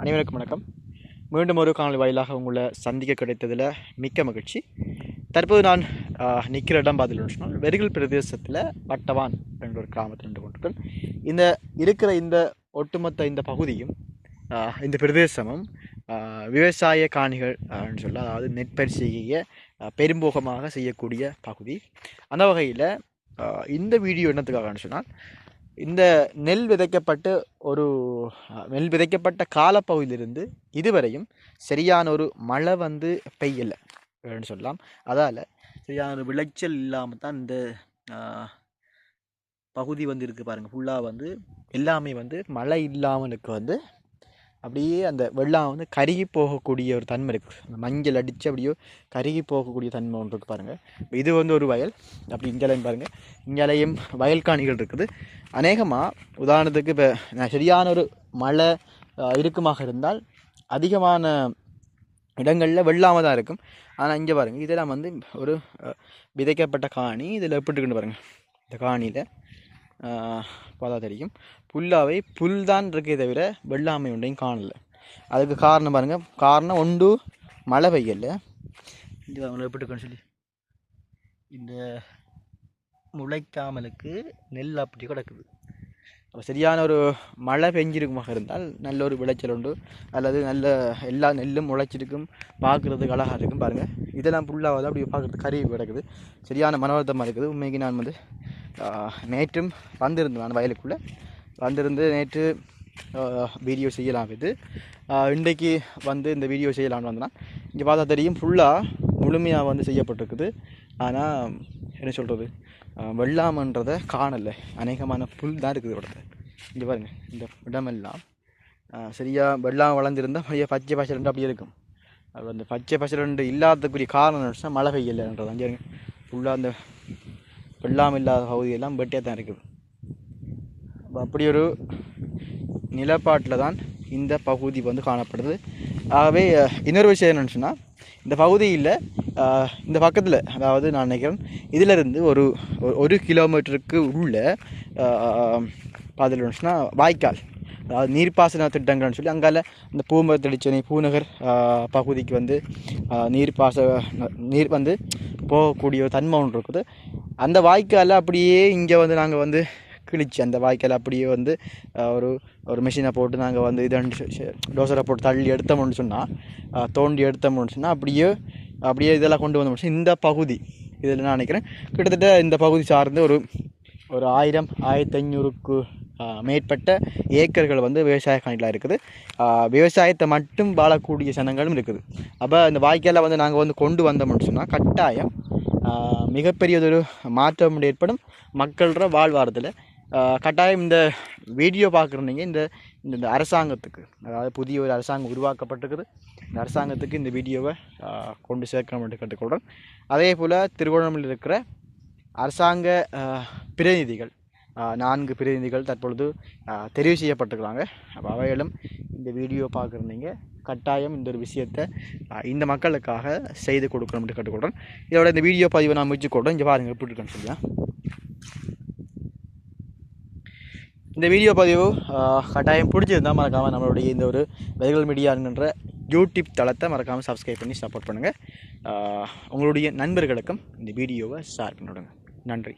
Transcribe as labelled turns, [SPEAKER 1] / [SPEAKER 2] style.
[SPEAKER 1] அனைவருக்கும் வணக்கம். மீண்டும் ஒரு காணொலி வாயிலாக உங்களை சந்திக்க கிடைத்ததில் மிக்க மகிழ்ச்சி. தற்போது நான் நிற்கிற இடம் பார்த்துட்டு சொன்னால் வெறுகல் பிரதேசத்தில் வட்டவான் என்ற ஒரு கிராமத்தில் நின்று கொண்டிருக்கேன் இந்த இருக்கிற இந்த ஒட்டுமொத்த இந்த பகுதியும் இந்த பிரதேசமும் விவசாய காணிகள் அப்படின்னு சொல்ல அதாவது நெற்பரிசையை பெரும்போகமாக செய்யக்கூடிய பகுதி. அந்த வகையில் இந்த வீடியோ என்னத்துக்காகன்னு சொன்னால் இந்த நெல் விதைக்கப்பட்டு ஒரு நெல் விதைக்கப்பட்ட காலப்பகுதியிலிருந்து இதுவரையும் சரியான ஒரு மழை வந்து பெய்யலை அப்படின்னு சொல்லலாம். அதால் சரியான ஒரு விளைச்சல் இல்லாமல் தான் இந்த பகுதி வந்து இருக்குது பாருங்கள் ஃபுல்லாக வந்து எல்லாமே வந்து மழை இல்லாமலுக்கு வந்து அப்படியே அந்த வெள்ளம் வந்து கருகி போகக்கூடிய ஒரு தன்மை இருக்குது அந்த மஞ்சள் அடித்து அப்படியோ கருகி போகக்கூடிய தன்மை ஒன்று இருக்குது பாருங்கள் இது வந்து ஒரு வயல். அப்படி இங்கேலையும் பாருங்கள் இங்கேலையும் வயல் காணிகள் இருக்குது. அநேகமாக உதாரணத்துக்கு இப்போ சரியான ஒரு மழை இறுக்கமாக இருந்தால் அதிகமான இடங்களில் வெள்ளாமல் தான் இருக்கும். ஆனால் இங்கே பாருங்கள் இதெல்லாம் வந்து ஒரு விதைக்கப்பட்ட காணி. இதில் எப்படி இருக்குன்னு பாருங்கள் இந்த காணியில் பார்த்தா தெரியும் புல்லாவை புல் தான் இருக்கே தவிர வெள்ளாமை ஒன்றையும் காணலை. அதுக்கு காரணம் பாருங்கள் காரணம் ஒன்று மழை பெய்யல. இது அவங்களை எப்படி சொல்லி. இந்த முளைக்காமலுக்கு நெல் அப்படி கிடக்குது. அப்போ சரியான ஒரு மழை பெஞ்சிருக்குமாக இருந்தால் நல்ல ஒரு விளைச்சல் உண்டு. அல்லது நல்ல எல்லா நெல்லும் முளைச்சிருக்கும். பார்க்குறதுக்கு அழகாக இருக்கும் பாருங்கள் இதெல்லாம் புல்லாவது அப்படி பார்க்குறதுக்கு கருவி கிடக்குது. சரியான மனவர்த்தமாக இருக்குது. உண்மைக்கு நான் வந்து நேற்றும் வந்திருந்தேன் நான் வயலுக்குள்ளே வந்திருந்து நேற்று வீடியோ செய்யலாம் இது. இன்றைக்கு வந்து இந்த வீடியோ செய்யலாம்னு வந்தேன்னா இங்கே பார்த்தா தெரியும் ஃபுல்லாக முழுமையாக வந்து செய்யப்பட்டிருக்குது. ஆனால் என்ன சொல்கிறது வெள்ளாமன்றதை காணலை. அநேகமான புல் தான் இருக்குது இடத்துல இங்கே பாருங்கள் இந்த இடமெல்லாம் சரியாக சரியா வளர்ந்துருந்தால் அப்படியே பச்சை பசரண்டு அப்படியே இருக்கும். அது அந்த பச்சை பசரண்டு இல்லாததுக்குரிய காரணம் என்னன்னா மழை பெய்யலைன்றது அங்கே ஃபுல்லாக அந்த வெள்ளாம் இல்லாத பகுதியெல்லாம் வெட்டியாக தான் இருக்குது. அப்படி ஒரு நிலப்பாட்டில் தான் இந்த பகுதி வந்து காணப்படுது. ஆகவே இன்னொரு விஷயம் என்னன்னு சொன்னால் இந்த பகுதியில் இந்த பக்கத்தில் அதாவது நான் நினைக்கிறேன் இதிலிருந்து ஒரு ஒரு- ஒரு கிலோமீட்டருக்கு உள்ள பாதையில் வாய்க்கால் அதாவது நீர்ப்பாசன திட்டங்கள்னு சொல்லி அங்கால இந்த பூமரத்தடிச்சனை பூநகர் பகுதிக்கு வந்து நீர்ப்பாச நீர் வந்து போகக்கூடிய ஒரு தன்மை ஒன்று இருக்குது. அந்த வாய்க்காலை அப்படியே இங்கே வந்து நாங்கள் வந்து கிழிச்சு அந்த வாய்க்கால் அப்படியே வந்து ஒரு ஒரு மிஷினை போட்டு நாங்கள் வந்து இதை டோசரை போட்டு தள்ளி எடுத்தோம்னு சொன்னால் தோண்டி எடுத்தோம்னு சொன்னால் அப்படியே அப்படியே இதெல்லாம் கொண்டு வந்தோம்னு இந்த பகுதி இதில் நான் நினைக்கிறேன் கிட்டத்தட்ட இந்த பகுதி சார்ந்து ஒரு ஒரு ஆயிரம் ஆயிரத்தி ஐநூறுக்கு மேற்பட்ட ஏக்கர்கள் வந்து விவசாய காணிகளாக இருக்குது. விவசாயத்தை மட்டும் வாழக்கூடிய சனங்களும் இருக்குது. அப்போ இந்த வாய்க்காலில் வந்து நாங்கள் வந்து கொண்டு வந்தோம்னு சொன்னால் கட்டாயம் மிகப்பெரியதொரு மாற்றம் ஏற்படும் மக்களோட வாழ்வாரத்தில் கட்டாயம் இந்த வீடியோ பார்க்குறீங்க இந்த இந்த இந்த அரசாங்கத்துக்கு அதாவது புதிய ஒரு அரசாங்கம் உருவாக்கப்பட்டிருக்குது. இந்த அரசாங்கத்துக்கு இந்த வீடியோவை கொண்டு சேர்க்கணும் என்று கேட்டுக்கொள்கிறேன் அதே போல் திருவண்ணாமலையில் இருக்கிற அரசாங்க பிரதிநிதிகள் நான்கு பிரதிநிதிகள் தற்பொழுது தெரிவு செய்யப்பட்டிருக்கிறாங்க. அப்போ அவைகளும் இந்த வீடியோ பார்க்குறீங்க கட்டாயம் இந்த ஒரு விஷயத்தை இந்த மக்களுக்காக செய்து கொடுக்கணும் என்று கேட்டுக்கொள்கிறேன் இதோட இந்த வீடியோ பதிவை நான் முடிச்சு இங்கே பாருங்கள் எப்படி இருக்குன்னு சொல்லியா இந்த வீடியோ பதிவு கட்டாயம் பிடிச்சிருந்தால் மறக்காமல் நம்மளுடைய இந்த ஒரு வெகுல் மீடியா என்கின்ற யூடியூப் தளத்தை மறக்காமல் சப்ஸ்கிரைப் பண்ணி சப்போர்ட் பண்ணுங்கள் உங்களுடைய நண்பர்களுக்கும் இந்த வீடியோவை ஷேர் பண்ணிவிடுங்க. நன்றி.